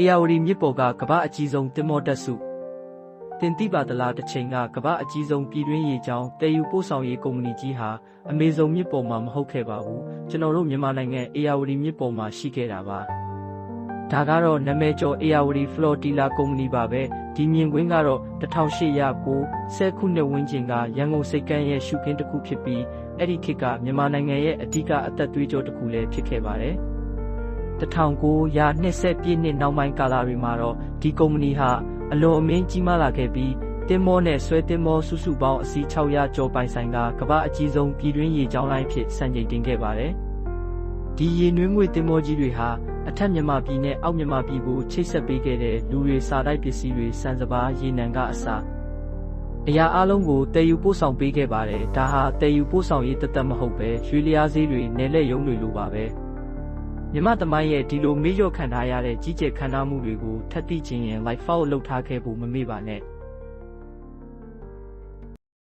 အေယာဝတီမြစ်ပေါ်ကကမ္ဘာအကြီးဆုံးတင်မောတက်စုတင်တိပါတလားတစ်ချိန်ကကမ္ဘာအကြီးဆုံးပြည်တွင်းရေကြောင်းတည်ယူပို့ဆောင်ရေးကုမ္ပဏီကြီးဟာအမေဇုန်မြစ်ပေါ်မှာမဟုတ်ခဲ့ပါဘူးကျွန်တော်တို့မြန်မာနိုင်ငံအေယာဝတီမြစ်ပေါ်မှာရှိခဲ့တာပါဒါကတော့နာမည်ကျော်အေယာဝတီဖလော်တီလာကုမ္ပဏီပါပဲဒီမြင်ကွင်းကတော့1809 10ခုနှစ်ဝန်းကျင်ကရန်ကုန်စိတ်ကမ်းရဲ့ရှုခင်းတစ်ခုဖြစ်ပြီးအဲ့ဒီခေတ်ကမြန်မာနိုင်ငံရဲ့အဓိကအသက်သွေးကြောတစ်ခုလည်းဖြစ်ခဲ့ပါတယ် 1920ပြည့်နှစ်နောက်ပိုင်းကာလတွေမှာတော့ဒီကုမ္ပဏီဟာအလွန်အမင်းကြီးမားလာခဲ့ပြီးတင်မောနဲ့ဆွဲတင်မောစုစုပေါင်းအစီး600ကျော်ပိုင်ဆိုင်ကကမ္ဘာအကြီးဆုံးပြည်တွင်းရေကြောင်းလိုင်းဖြစ်စံချိန်တင်ခဲ့ပါတယ်။ဒီရေနွေးငွေတင်မောကြီးတွေဟာအထက်မြန်မာပြည်နဲ့အောက်မြန်မာပြည်ကိုချိတ်ဆက်ပေးခဲ့တဲ့လူတွေစာတိုက်ပစ္စည်းတွေစံစပါးရေနံကအစအရာအလုံးကိုတည်ယူပို့ဆောင်ပေးခဲ့ပါတယ်။ဒါဟာတည်ယူပို့ဆောင်ရေးတသက်မဟုတ်ပဲရွှေလျားဈေးတွေနယ်လက်ရုံးတွေလိုပါပဲ။ မြမသမိုင်းရဲ့ဒီလိုမေ့လျော့ခံထားရတဲ့ကြီးကျယ်ခမ်းနားမှုတွေကိုထပ်သိခြင်းရင် like follow လုပ်ထားခဲ့ဖို့မမေ့ပါနဲ့။